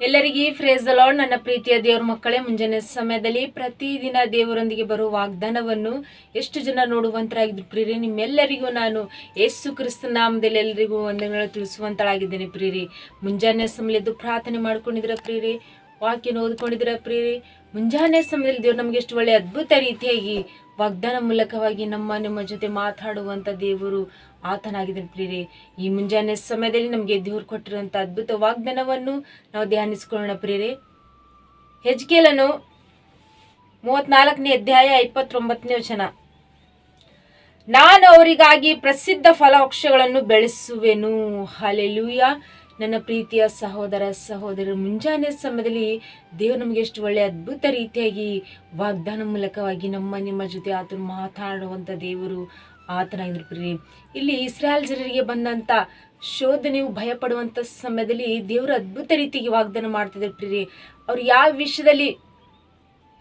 ಎಲ್ಲರಿಗೆ ಫ್ರೇಸ್ ಅಲಾಡ್ ನನ್ನ ಪ್ರೀತಿಯ ದೇವ್ರ ಮಕ್ಕಳೇ, ಮುಂಜಾನೆ ಸಮಯದಲ್ಲಿ ಪ್ರತಿದಿನ ದೇವರೊಂದಿಗೆ ಬರುವ ವಾಗ್ದಾನವನ್ನು ಎಷ್ಟು ಜನ ನೋಡುವಂತರಾಗಿದ್ರು ಪ್ರೀರಿ ನಿಮ್ಮೆಲ್ಲರಿಗೂ ನಾನು ಯೇಸು ಕ್ರಿಸ್ತ ನಾಮದಲ್ಲಿ ಎಲ್ಲರಿಗೂ ವಂದನೆಗಳು ತಿಳಿಸುವಂತಳಾಗಿದ್ದೇನೆ ಪ್ರೀರಿ ಮುಂಜಾನೆ ಸಮಯದ್ದು ಪ್ರಾರ್ಥನೆ ಮಾಡ್ಕೊಂಡಿದ್ರ ಪ್ರೀರಿ ವಾಕ್ಯನ ಓದ್ಕೊಂಡಿದ್ರ ಪ್ರೀರಿ ಮುಂಜಾನೆ ಸಮಯದಲ್ಲಿ ದೇವ್ರು ನಮಗೆ ಎಷ್ಟು ಒಳ್ಳೆ ಅದ್ಭುತ ರೀತಿಯಾಗಿ ವಾಗ್ದಾನ ಮೂಲಕವಾಗಿ ನಮ್ಮ, ನಿಮ್ಮ ಜೊತೆ ಮಾತಾಡುವಂತ ದೇವರು ಆತನಾಗಿದ್ದಾನೆ ಪ್ರೀರಿ ಈ ಮುಂಜಾನೆ ಸಮಯದಲ್ಲಿ ನಮಗೆ ದೇವ್ರು ಕೊಟ್ಟಿರುವಂತ ಅದ್ಭುತ ವಾಗ್ದಾನವನ್ನು ನಾವು ಧ್ಯಾನಿಸ್ಕೊಳ್ಳೋಣ ಪ್ರೀರಿ ಹೆಜ್ಕೇಲನು ಮೂವತ್ನಾಲ್ಕನೇ ಅಧ್ಯಾಯ ಇಪ್ಪತ್ತೊಂಬತ್ತನೇ ವಚನ. ನಾನು ಅವರಿಗಾಗಿ ಪ್ರಸಿದ್ಧ ಫಲವೃಕ್ಷಗಳನ್ನು ಬೆಳೆಸುವೆನು. ಹಾಲೆಲೂಯ ನನ್ನ ಪ್ರೀತಿಯ ಸಹೋದರ ಸಹೋದರರು, ಮುಂಜಾನೆ ಸಮಯದಲ್ಲಿ ದೇವರು ನಮಗೆ ಎಷ್ಟು ಒಳ್ಳೆಯ ಅದ್ಭುತ ರೀತಿಯಾಗಿ ವಾಗ್ದಾನ ಮೂಲಕವಾಗಿ ನಮ್ಮ, ನಿಮ್ಮ ಜೊತೆ ಆತನು ಮಾತಾಡುವಂಥ ದೇವರು ಆತನಾಗಿದ್ರು ಪ್ರಿಯ ಇಲ್ಲಿ ಇಸ್ರಾಯಲ್ ಜನರಿಗೆ ಬಂದಂಥ ಶೋಧನೆಯು ಭಯಪಡುವಂಥ ಸಮಯದಲ್ಲಿ ದೇವರು ಅದ್ಭುತ ರೀತಿಗೆ ವಾಗ್ದಾನ ಮಾಡ್ತಿದ್ರು ಪ್ರಿ ಅವ್ರು ಯಾವ ವಿಷಯದಲ್ಲಿ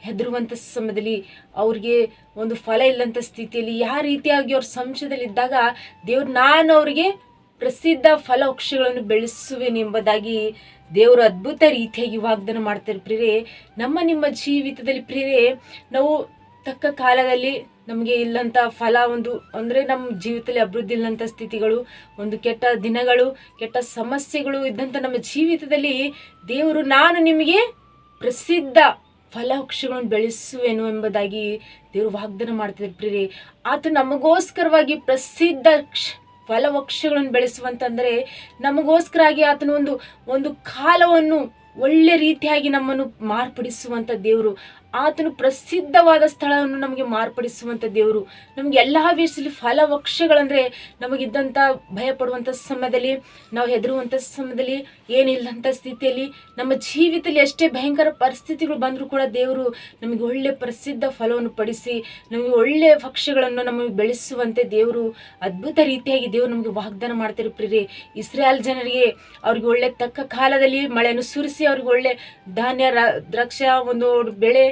ಹೆದರುವಂಥ ಸಮಯದಲ್ಲಿ ಅವ್ರಿಗೆ ಒಂದು ಫಲ ಇಲ್ಲಂಥ ಸ್ಥಿತಿಯಲ್ಲಿ, ಯಾವ ರೀತಿಯಾಗಿ ಅವ್ರ ಸಂಶಯದಲ್ಲಿದ್ದಾಗ ದೇವ್ರು, ನಾನು ಅವರಿಗೆ ಪ್ರಸಿದ್ಧ ಫಲವೃಕ್ಷಗಳನ್ನು ಬೆಳೆಸುವೆನೆಂಬುದಾಗಿ ದೇವರು ಅದ್ಭುತ ರೀತಿಯಾಗಿ ವಾಗ್ದಾನ ಮಾಡ್ತಾರೆ ಪ್ರಿಯರೇ. ನಮ್ಮ ನಿಮ್ಮ ಜೀವಿತದಲ್ಲಿ ಪ್ರಿಯರೇ, ನಾವು ತಕ್ಕ ಕಾಲದಲ್ಲಿ ನಮಗೆ ಇಲ್ಲಂಥ ಫಲ ಒಂದು, ಅಂದರೆ ನಮ್ಮ ಜೀವಿತದಲ್ಲಿ ಅಭಿವೃದ್ಧಿ ಇಲ್ಲಂಥ ಸ್ಥಿತಿಗಳು, ಒಂದು ಕೆಟ್ಟ ದಿನಗಳು, ಕೆಟ್ಟ ಸಮಸ್ಯೆಗಳು ಇದ್ದಂಥ ನಮ್ಮ ಜೀವಿತದಲ್ಲಿ ದೇವರು, ನಾನು ನಿಮಗೆ ಪ್ರಸಿದ್ಧ ಫಲವೃಕ್ಷಗಳನ್ನು ಬೆಳೆಸುವೆನು ಎಂಬುದಾಗಿ ದೇವರು ವಾಗ್ದಾನ ಮಾಡ್ತಿದ್ದಾರೆ ಪ್ರಿಯರೇ. ಆತ ನಮಗೋಸ್ಕರವಾಗಿ ಪ್ರಸಿದ್ಧ ಫಲವೃಕ್ಷಗಳನ್ನು ಬೆಳೆಸುವಂತಂದರೆ ನಮಗೋಸ್ಕರಾಗಿ ಆತನ ಒಂದು ಒಂದು ಕಾಲವನ್ನು ಒಳ್ಳೆ ರೀತಿಯಾಗಿ ನಮ್ಮನ್ನು ಮಾರ್ಪಡಿಸುವಂಥ ದೇವರು ಆತನು ಪ್ರಸಿದ್ಧವಾದ ಸ್ಥಳವನ್ನು ನಮಗೆ ಮಾರ್ಪಡಿಸುವಂಥ ದೇವರು. ನಮಗೆ ಎಲ್ಲ ವಿಷಯದಲ್ಲಿ ಫಲವಕ್ಷಗಳಂದರೆ ನಮಗಿದ್ದಂಥ ಭಯಪಡುವಂಥ ಸಮಯದಲ್ಲಿ, ನಾವು ಹೆದರುವಂಥ ಸಮಯದಲ್ಲಿ ಏನಿಲ್ಲಂಥ ಸ್ಥಿತಿಯಲ್ಲಿ, ನಮ್ಮ ಜೀವಿತದಲ್ಲಿ ಎಷ್ಟೇ ಭಯಂಕರ ಪರಿಸ್ಥಿತಿಗಳು ಬಂದರೂ ಕೂಡ ದೇವರು ನಮಗೆ ಒಳ್ಳೆ ಪ್ರಸಿದ್ಧ ಫಲವನ್ನು ಪಡಿಸಿ, ನಮಗೆ ಒಳ್ಳೆಯ ಪಕ್ಷಗಳನ್ನು ನಮಗೆ ಬೆಳೆಸುವಂತೆ ದೇವರು ಅದ್ಭುತ ರೀತಿಯಾಗಿ ದೇವರು ನಮಗೆ ವಾಗ್ದಾನ ಮಾಡ್ತಾರೆ ಪ್ರಿಯರೇ ಇಸ್ರೇಲ್ ಜನರಿಗೆ ಅವ್ರಿಗೆ ಒಳ್ಳೆ ತಕ್ಕ ಕಾಲದಲ್ಲಿ ಮಳೆಯನ್ನು ಸುರಿಸಿ ಅವ್ರಿಗೆ ಒಳ್ಳೆ ಧಾನ್ಯ ದ್ರಾಕ್ಷ, ಒಂದು ಬೆಳೆ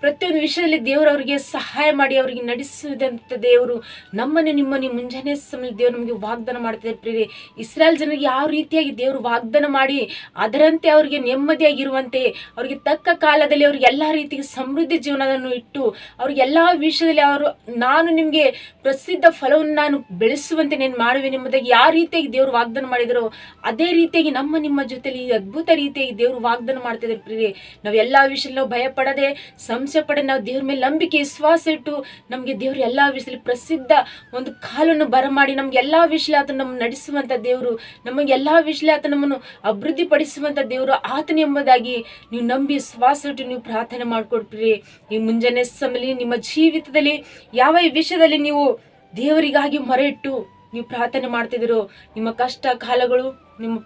ಪ್ರತಿಯೊಂದು ವಿಷಯದಲ್ಲಿ ದೇವರು ಅವರಿಗೆ ಸಹಾಯ ಮಾಡಿ, ಅವರಿಗೆ ನಡೆಸಿದಂಥ ದೇವರು ನಮ್ಮನ್ನು, ನಿಮ್ಮನ್ನು ಮುಂಜಾನೆ ಸಮಯದಲ್ಲಿ ದೇವರು ನಮಗೆ ವಾಗ್ದಾನ ಮಾಡ್ತಿದ್ದಾರೆ ಪ್ರಿಯರೇ. ಇಸ್ರಾಯೇಲ್ ಜನರಿಗೆ ಯಾವ ರೀತಿಯಾಗಿ ದೇವರು ವಾಗ್ದಾನ ಮಾಡಿ, ಅದರಂತೆ ಅವರಿಗೆ ನೆಮ್ಮದಿಯಾಗಿರುವಂತೆ, ಅವರಿಗೆ ತಕ್ಕ ಕಾಲದಲ್ಲಿ ಅವರಿಗೆ ಎಲ್ಲ ರೀತಿಯ ಸಮೃದ್ಧಿ ಜೀವನವನ್ನು ಇಟ್ಟು, ಅವ್ರಿಗೆ ಎಲ್ಲ ವಿಷಯದಲ್ಲಿ ಅವರು, ನಾನು ನಿಮಗೆ ಪ್ರಸಿದ್ಧ ಫಲವನ್ನು ನಾನು ಬೆಳೆಸುವಂತೆ ನಾನು ಮಾಡುವೆ ಎಂಬುದಾಗಿ ಯಾವ ರೀತಿಯಾಗಿ ದೇವರು ವಾಗ್ದಾನ ಮಾಡಿದರೋ, ಅದೇ ರೀತಿಯಾಗಿ ನಮ್ಮ, ನಿಮ್ಮ ಜೊತೆಯಲ್ಲಿ ಅದ್ಭುತ ರೀತಿಯಾಗಿ ದೇವರು ವಾಗ್ದಾನ ಮಾಡ್ತಿದ್ದಾರೆ ಪ್ರಿಯರೇ. ನಾವು ಎಲ್ಲ ವಿಷಯದಲ್ಲಿ ಭಯಪಡದೆ ಸಂ ಪಡದೆ ಸಂಶಯ ನಾವು ದೇವ್ರ ಮೇಲೆ ನಂಬಿಕೆ, ವಿಶ್ವಾಸ ಇಟ್ಟು ನಮಗೆ ದೇವ್ರ ಎಲ್ಲ ವಿಷಯದಲ್ಲಿ ಪ್ರಸಿದ್ಧ ಒಂದು ಕಾಲನ್ನು ಬರಮಾಡಿ ನಮ್ಗೆ ಎಲ್ಲ ವಿಷಯ ಆತ ನಮ್ಮ ನಡೆಸುವಂಥ ದೇವರು, ನಮಗೆ ಎಲ್ಲ ವಿಷಯ ಆತ ನಮ್ಮನ್ನು ಅಭಿವೃದ್ಧಿ ಪಡಿಸುವಂಥ ದೇವರು ಆತನ ಎಂಬುದಾಗಿ ನೀವು ನಂಬಿ ವಿಶ್ವಾಸ ಇಟ್ಟು ನೀವು ಪ್ರಾರ್ಥನೆ ಮಾಡ್ಕೊಡ್ತೀರಿ. ಈ ಮುಂಜಾನೆ ಸಮಯದಲ್ಲಿ ನಿಮ್ಮ ಜೀವಿತದಲ್ಲಿ, ಯಾವ ವಿಷಯದಲ್ಲಿ ನೀವು ದೇವರಿಗಾಗಿ ಮೊರೆ ಇಟ್ಟು ನೀವು ಪ್ರಾರ್ಥನೆ ಮಾಡ್ತಿದ್ದೀರೋ, ನಿಮ್ಮ ಕಷ್ಟ, ಕಾಲಗಳು, ನಿಮ್ಮ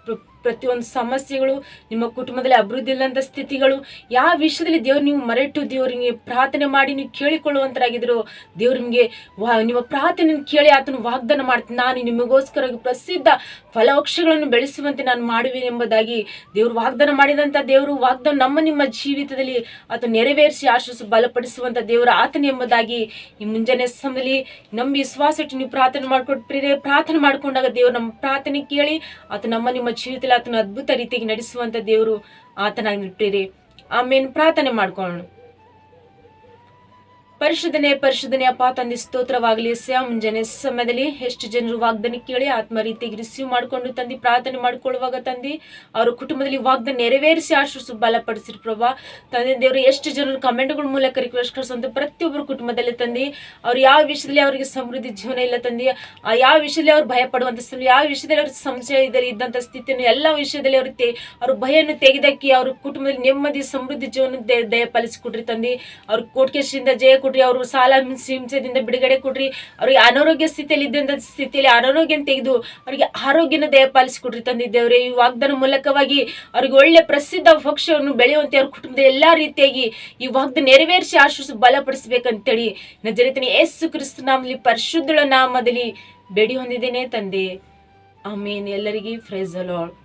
ಪ್ರತಿಯೊಂದು ಸಮಸ್ಯೆಗಳು, ನಿಮ್ಮ ಕುಟುಂಬದಲ್ಲಿ ಅಭಿವೃದ್ಧಿ ಇಲ್ಲಂಥ ಸ್ಥಿತಿಗಳು, ಯಾವ ವಿಷಯದಲ್ಲಿ ದೇವ್ರು ನೀವು ಮರೆಟ್ಟು ದೇವರಿಗೆ ಪ್ರಾರ್ಥನೆ ಮಾಡಿ ನೀವು ಕೇಳಿಕೊಳ್ಳುವಂತರಾಗಿದ್ರು ದೇವ್ರ ನಿಮಗೆ ವಾ, ನಿಮ್ಮ ಪ್ರಾರ್ಥನೆ ಕೇಳಿ ಆತನು ವಾಗ್ದಾನ ಮಾಡ್ತೀನಿ. ನಾನು ನಿಮಗೋಸ್ಕರ ಪ್ರಸಿದ್ಧ ಫಲವೃಕ್ಷಗಳನ್ನು ಬೆಳೆಸುವಂತೆ ನಾನು ಮಾಡುವೆ ಎಂಬುದಾಗಿ ದೇವರು ವಾಗ್ದಾನ ಮಾಡಿದಂಥ ದೇವರು ವಾಗ್ದಾನ ನಮ್ಮ ನಿಮ್ಮ ಜೀವಿತದಲ್ಲಿ ಆತ ನೆರವೇರಿಸಿ ಆಶಿಸು ಬಲಪಡಿಸುವಂಥ ದೇವರ ಆತನ ಎಂಬುದಾಗಿ ಈ ಮುಂಜಾನೆ ಸಮಯದಲ್ಲಿ ನಮ್ಮ ವಿಶ್ವಾಸ ನೀವು ಪ್ರಾರ್ಥನೆ ಮಾಡ್ಕೊಟ್ಟು ಪ್ರೇರೆ ಪ್ರಾರ್ಥನೆ ಮಾಡ್ಕೊಂಡಾಗ ದೇವರು ನಮ್ಮ ಪ್ರಾರ್ಥನೆ ಕೇಳಿ ಆತ ನಮ್ಮ ನಿಮ್ಮ ಜೀವಿತದಲ್ಲಿ ಆತನ ಅದ್ಭುತ ರೀತಿಗೆ ನಡೆಸುವಂಥ ದೇವರು ಆತನಾಗಿ ನಿಟ್ಟಿರಿ ಆಮೇಲೆ ಪ್ರಾರ್ಥನೆ ಮಾಡ್ಕೊಳ್ಳೋಣ. ಪರಿಶುದ್ಧನೆ ಪರಿಶುದ್ಧನೆ ಅಪ್ಪ, ತಂದೆ, ಸ್ತೋತ್ರವಾಗಲಿ. ಸ್ಯಾ ಮುಂಜಾನೆ ಸಮಯದಲ್ಲಿ ಎಷ್ಟು ಜನರು ವಾಗ್ದಾನ ಕೇಳಿ ಆತ್ಮ ರೀತಿಯಾಗಿ ರಿಸೀವ್ ಮಾಡಿಕೊಂಡು ತಂದು, ಪ್ರಾರ್ಥನೆ ಮಾಡ್ಕೊಳ್ಳುವಾಗ ತಂದೆ, ಅವರ ಕುಟುಂಬದಲ್ಲಿ ವಾಗ್ದಾನ ನೆರವೇರಿಸಿ ಆಶ್ವಾಸ ಬಲಪಡಿಸಿರು ಪ್ರಭಾ. ತಂದೆ, ದೇವರು, ಎಷ್ಟು ಜನರು ಕಮೆಂಟ್ಗಳ ಮೂಲಕ ರಿಕ್ವೆಸ್ಟ್ ಕಳಿಸುವಂತ ಪ್ರತಿಯೊಬ್ಬರು ಕುಟುಂಬದಲ್ಲಿ ತಂದೆ, ಅವ್ರು ಯಾವ ವಿಷಯದಲ್ಲಿ ಅವರಿಗೆ ಸಮೃದ್ಧಿ ಜೀವನ ಇಲ್ಲ ತಂದೆ ಯಾವ ವಿಷಯದಲ್ಲಿ ಅವ್ರು ಭಯ ಪಡುವಂಥ ಯಾವ ವಿಷಯದಲ್ಲಿ ಅವ್ರ ಸಂಶಯ ಇದ್ದಲ್ಲಿ ಇದ್ದಂಥ ಸ್ಥಿತಿಯನ್ನು, ಎಲ್ಲ ವಿಷಯದಲ್ಲಿ ಅವ್ರ ತೆ, ಅವ್ರ ಭಯವನ್ನು ತೆಗೆದಕ್ಕಿ ಅವ್ರ ಕುಟುಂಬದಲ್ಲಿ ನೆಮ್ಮದಿ, ಸಮೃದ್ಧಿ ಜೀವನ ದಯ ದಯ ಪಾಲಿಸಿಕೊಡ್ರಿ ತಂದೆ. ಅವ್ರ ಕೋಟ್ಕೇಶಿಂದ ಜಯ ಕೊಡ್ರಿ, ಅವರು ಸಾಲ ಹಿಂಸೆದಿಂದ ಬಿಡುಗಡೆ ಕೊಡ್ರಿ. ಅವ್ರಿಗೆ ಅನಾರೋಗ್ಯ ಸ್ಥಿತಿಯಲ್ಲಿ ಇದ್ದಂಥ ಸ್ಥಿತಿಯಲ್ಲಿ ಅನಾರೋಗ್ಯ ತೆಗೆದು ಅವರಿಗೆ ಆರೋಗ್ಯನ ದಯಪಾಲಿಸಿಕೊಡ್ರಿ ತಂದಿದ್ದೇವ್ರೆ. ಈ ವಾಗ್ದಾನ ಮೂಲಕವಾಗಿ ಅವ್ರಿಗೆ ಒಳ್ಳೆ ಪ್ರಸಿದ್ಧ ಪಕ್ಷವನ್ನು ಬೆಳೆಯುವಂತೆ ಅವ್ರ ಕುಟುಂಬದ ಎಲ್ಲಾ ರೀತಿಯಾಗಿ ಈ ವಾಗ್ದ ನೆರವೇರಿಸಿ ಆಶ್ವಾಸ ಬಲಪಡಿಸ್ಬೇಕಂತೇಳಿ ನಜರಿತನ ಯೇಸು ಕ್ರಿಸ್ತ ನಾಮದಲ್ಲಿ ಪರಿಶುದ್ಧಳ ನಾಮದಲ್ಲಿ ಬೇಡಿ ಹೊಂದಿದ್ದೇನೆ ತಂದೆ. ಆಮೇನ್. ಎಲ್ಲರಿಗೆ ಲಾರ್ಡ್